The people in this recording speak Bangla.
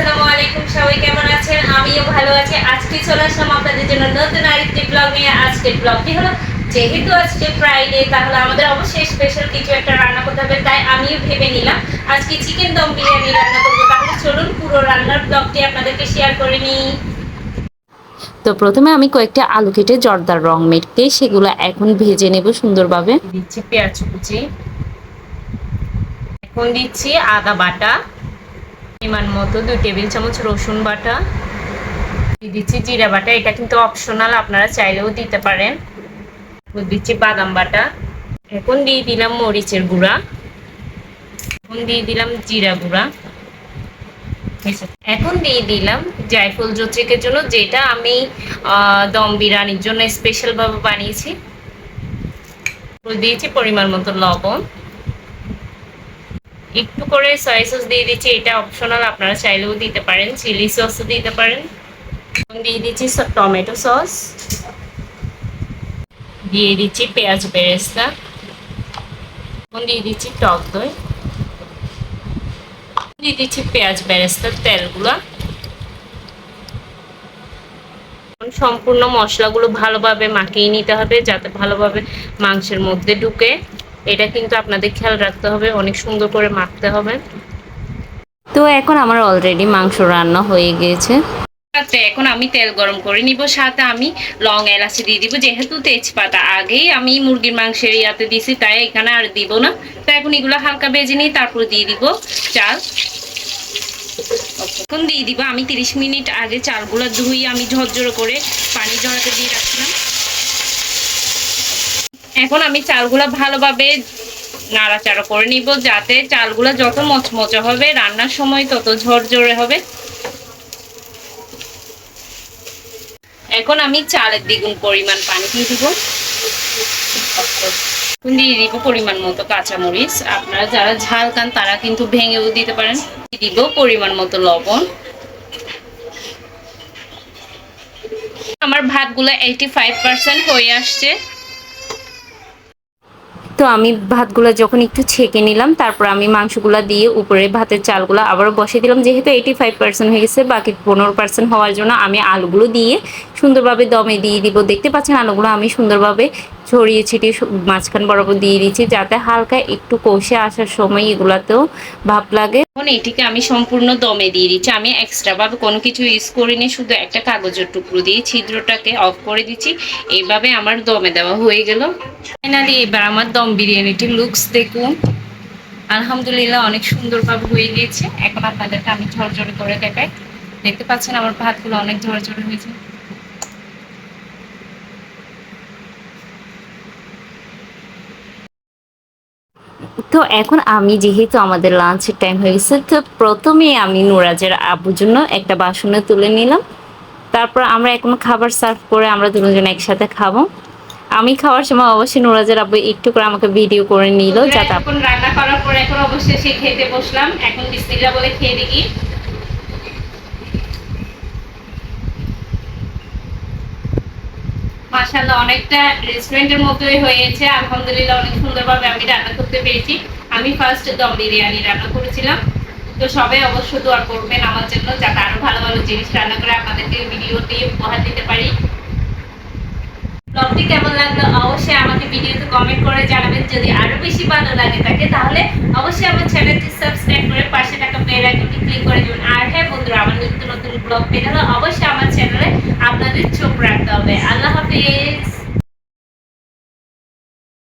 আসসালামু আলাইকুম, সবাই কেমন আছেন? আমিও ভালো আছি। আজকে চলে আসলাম আপনাদের জন্য নতুন আরেকটি ব্লগ নিয়ে। আজকের ব্লগটি হলো, যেহেতু আজকে ফ্রাইডে তাহলে আমাদের অবশ্যই স্পেশাল কিছু একটা রান্না করতে হবে, তাই আমিও ভেবে নিলাম আজকে চিকেন দম বিরিয়ানি রান্না করব। তাহলে চলুন পুরো রান্নার ব্লগটি আপনাদেরকে শেয়ার করে নিই। তো প্রথমে আমি কয়েকটা আলু কেটে জর্দার রং মেটকে সেগুলো এখন ভেজে নেব সুন্দরভাবে। দিচ্ছি পেঁয়াজ কুচি। এখন দিচ্ছি আদা বাটা। পরিমাণ মতো দুই টেবিল চামচ রসুন বাটা। দিয়ে দিচ্ছি জিরা বাটা, এটা কিন্তু অপশনাল আপনারা চাইলেও দিতে পারেন। দিচ্ছি বাদাম বাটা। এখন দিয়ে দিলাম মরিচের গুঁড়া। এখন দিয়ে দিলাম জিরা গুঁড়া। এখন দিয়ে দিলাম জায়ফল জত্রিকের জন্য, যেটা আমি দম বিরিয়ানির জন্য স্পেশালভাবে বানিয়েছি। দিয়েছি পরিমাণ মতো লবণ। একটু করে সয়া সস দিয়ে দিচ্ছি, এটা অপশনাল আপনারা চাইলেও দিতে পারেন চিলি সসও দিতে পারেন। দিয়ে দিচ্ছি টমেটো সস দিয়ে দিচ্ছি পেঁয়াজ বেরেস্তা। এখন দিয়ে দিচ্ছি টক দই। দিয়ে দিচ্ছি পেঁয়াজ বেরেস্তার তেলগুলা। সম্পূর্ণ মশলাগুলো ভালোভাবে মাখিয়ে নিতে হবে, যাতে ভালোভাবে মাংসের মধ্যে ঢুকে। এটা কিন্তু আপনাদের খেয়াল রাখতে হবে অনেক সুন্দর করে মাখতে হবে। তো এখন আমার অলরেডি মাংস রান্না হয়ে গিয়েছে এখন আমি তেল গরম করে নিব সাথে আমি লং এলাচি দিয়ে দিব যেহেতু তেজপাতা। আগেই আমি মুরগির মাংসের ইয়াতে দিছি তাই এখানে আর দিব না। তো এখন এগুলো হালকা বেজে নিই তারপর দিয়ে দিব চাল। এখন দিয়ে দিব আমি 30 মিনিট আগে চালগুলো ধুই আমি ঝরঝরে করে পানি জড়াতে দিয়ে রাখছিলাম। এখন আমি চালগুলো ভালোভাবে নাড়াচাড়া করে নিব যাতে চালগুলো যত মচমচে হবে, রান্নার সময় তত ঝরঝরে হবে। এখন আমি চালের দ্বিগুণ পরিমাণ পানি দিয়ে দিব। দিয়ে দিব পরিমাণ মতো কাঁচামরিচ। আপনারা যারা ঝাল খান তারা কিন্তু ভেঙেও দিতে পারেন। দিব পরিমাণ মতো লবণ। আমার ভাতগুলো এইটি ফাইভ পার্সেন্ট হয়ে আসছে। তো আমি ভাতগুলো যখন একটু ছেঁকে নিলাম, তারপর আমি মাংসগুলো দিয়ে উপরে ভাতের চালগুলো আবারও বসিয়ে দিলাম। যেহেতু এইটি ফাইভ পার্সেন্ট হয়ে গেছে, বাকি পনেরো পার্সেন্ট হওয়ার জন্য আমি আলুগুলো দিয়ে সুন্দরভাবে দমে দিয়ে দিব। দেখতে পাচ্ছেন আলুগুলো আমি সুন্দরভাবে ছড়িয়ে ছিটিয়ে মাঝখান বরাবর দিয়ে দিচ্ছি যাতে হালকা একটু কষে আসার সময় এগুলাতেও ভাব লাগে। এখন এটিকে আমি সম্পূর্ণ দমে দিয়ে দিচ্ছি। আমি এক্সট্রা ভাবে কোনো কিছু ইউজ করিনি, শুধু একটা কাগজের টুকরো দিয়ে ছিদ্রটাকে অফ করে দিচ্ছি। এইভাবে আমার দমে দেওয়া হয়ে গেল। ফাইনালি এবার আমার দম বিরিয়ানিটি লুকস দেখুন। আলহামদুলিল্লাহ অনেক সুন্দরভাবে হয়ে গিয়েছে। এখন আপনাদেরকে আমি ঝরঝরে করে দেখাই। দেখতে পাচ্ছেন আমার ভাতগুলো অনেক ঝরঝরে হয়েছে। তো এখন আমি যেহেতু আমাদের লাঞ্চের টাইম হয়ে গেছে তো প্রথমে আমি নুরাজের আবুর জন্য একটা বাসনে তুলে নিলাম। তারপর আমরা এখন খাবার সার্ভ করে আমরা দুজন একসাথে খাব। আমি খাওয়ার সময় অবশ্যই নুরাজের আব্বু একটু করে আমাকে ভিডিও করে নিল যাতে এখন রান্না করার পর এখন অবশ্যই সে খেতে বসলাম। এখন বিস্তিরা বলে খেয়ে দেখি। মাশাআল্লাহ, অনেকটা রেস্টুরেন্টের মতোই হয়েছে। আলহামদুলিল্লাহ, অনেক সুন্দরভাবে আমি রান্না করতে পেরেছি। আমি ফার্স্ট দম বিরিয়ানি রান্না করেছিলাম। তো সবাই অবশ্য দোয়া করবেন আমার জন্য, যাতে আরও ভালো ভালো জিনিস রান্না করে আপনাদেরকে ভিডিও দিয়ে উপহার দিতে পারি। ব্লগটি কেমন লাগল? অবশ্যই আমাকে ভিডিওতে কমেন্ট করে জানাবেন। যদি আরও বেশি ভালো লাগে থাকে, তাহলে অবশ্যই আমার চ্যানেলটি সাবস্ক্রাইব করে পাশে থাকা বেল আইকনটি ক্লিক করে দেবেন। আর হ্যাঁ বন্ধুরা, আমার নিত্য নতুন ব্লগ হলে অবশ্যই হবে। আল্লাহ হাফিজ।